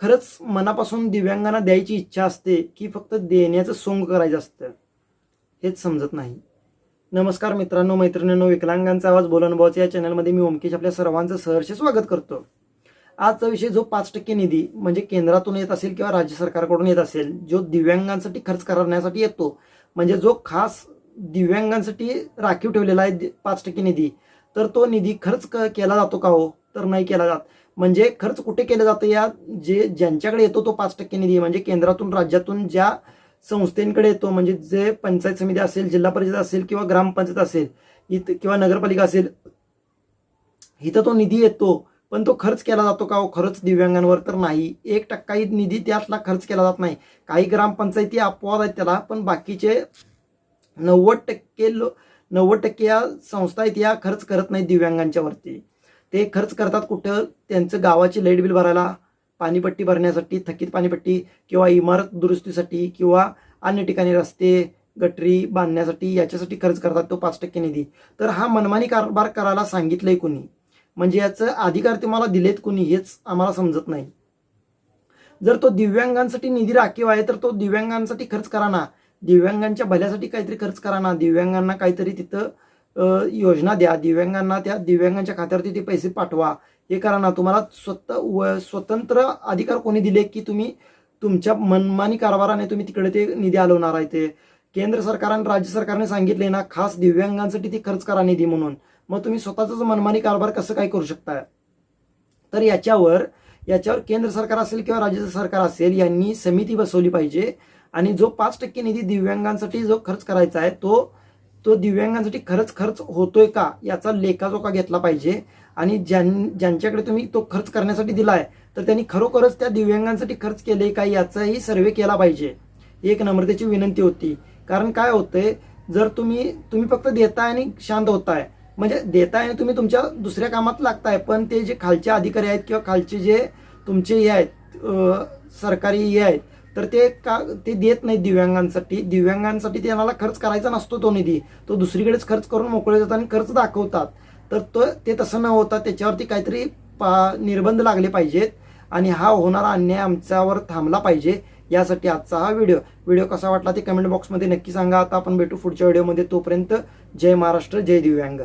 खरंच मनापासून दिव्यांगांना द्यायची इच्छा असते की फक्त देण्याचं सोंग करायचं असतं. हेच समजत नाही. नमस्कार मित्रांनो मैत्रिणींनो विकलांगांचा आवाज बोलन या चॅनलमध्ये मी ओमकेश आपल्या सर्वांचं सहर्ष स्वागत करतो. आजचा विषय जो पाच टक्के निधी म्हणजे केंद्रातून येत असेल किंवा राज्य सरकारकडून येत असेल जो दिव्यांगांसाठी खर्च करण्यासाठी येतो म्हणजे जो खास दिव्यांगांसाठी राखीव ठेवलेला आहे पाच टक्के निधी तर तो निधी खर्च केला जातो का हो? तर नाही केला जात. म्हणजे खर्च कुठे केलं जातं या? जे ज्यांच्याकडे येतो तो पाच टक्के निधी म्हणजे केंद्रातून राज्यातून ज्या संस्थेकडे येतो म्हणजे जे पंचायत समिती असेल जिल्हा परिषद असेल किंवा ग्रामपंचायत असेल इथं किंवा नगरपालिका असेल इथं तो निधी येतो पण तो खर्च केला जातो का हो? खरंच दिव्यांगांवर तर नाही. एक टक्काही निधी त्यातला खर्च केला जात नाही. काही ग्रामपंचायती अपवाद आहेत त्याला पण बाकीचे नव्वद टक्के लो नव्वद टक्के या संस्था आहेत या खर्च करत नाहीत दिव्यांगांच्या वरती. ते खर्च करतात कुठं? त्यांचं गावाची लाइट बिल भरायला पाणीपट्टी भरण्यासाठी थकीत पाणीपट्टी किंवा इमारत दुरुस्तीसाठी किंवा अन्य ठिकाणी रस्ते गटरी बांधण्यासाठी याच्यासाठी खर्च करतात तो पाच टक्के निधी. तर हा मनमानी कारभार करायला सांगितलंय कुणी? म्हणजे याचं अधिकार तुम्हाला दिलेत कुणी हेच आम्हाला समजत नाही. जर तो दिव्यांगांसाठी निधी राखीव आहे तर तो दिव्यांगांसाठी खर्च करा ना. दिव्यांगांच्या भल्यासाठी काहीतरी खर्च करा ना. दिव्यांगांना काहीतरी तिथं योजना द्या. दिव्यांगांना त्या दिव्यांगांच्या खात्यावरती ते पैसे पाठवा. हे करा ना. तुम्हाला स्वतः व- स्वतंत्र अधिकार कोणी दिले की तुम्ही तुमच्या मनमानी कारभाराने तुम्ही तिकडे ते निधी आलवणार आहे ते. केंद्र सरकार आणि राज्य सरकारने सांगितले ना खास दिव्यांगांसाठी ते खर्च करा निधी म्हणून. मग तुम्ही स्वतःच मनमानी कारभार कसं काय करू शकता? तर याच्यावर याच्यावर केंद्र सरकार असेल किंवा राज्य सरकार असेल यांनी समिती बसवली पाहिजे. आणि जो पाच टक्के निधी दिव्यांगांसाठी जो खर्च करायचा आहे तो तो दिव्यांगांसाठी खरंच खर्च होतोय का याचा लेखाजोखा घेतला पाहिजे. आणि ज्यां ज्यांच्याकडे तुम्ही तो खर्च करण्यासाठी दिलाय तर त्यांनी खरोखरच त्या दिव्यांगांसाठी खर्च केले का याचाही सर्वे केला पाहिजे. एक एक नम्रतेची विनंती होती. कारण काय होतंय जर तुम्ही तुम्ही फक्त देताय आणि शांत होताय. म्हणजे देताय आणि तुम्ही तुमच्या दुसऱ्या कामात लागताय पण ते जे खालचे अधिकारी आहेत किंवा खालचे जे तुमचे हे आहेत सरकारी हे आहेत तर ते का ते देत नाहीत दिव्यांगांसाठी. दिव्यांगांसाठी त्यांना खर्च करायचा नसतो तो निधी. तो दुसरीकडेच खर्च करून मोकळे जातात आणि खर्च दाखवतात. तर तो ते तसं न होता त्याच्यावरती काहीतरी पा निर्बंध लागले पाहिजेत आणि हा होणारा अन्याय आमच्यावर थांबला पाहिजे यासाठी आजचा हा व्हिडिओ. व्हिडिओ कसा वाटला ते कमेंट बॉक्समध्ये नक्की सांगा. आता आपण भेटू पुढच्या व्हिडिओमध्ये. तोपर्यंत जय महाराष्ट्र जय दिव्यांग.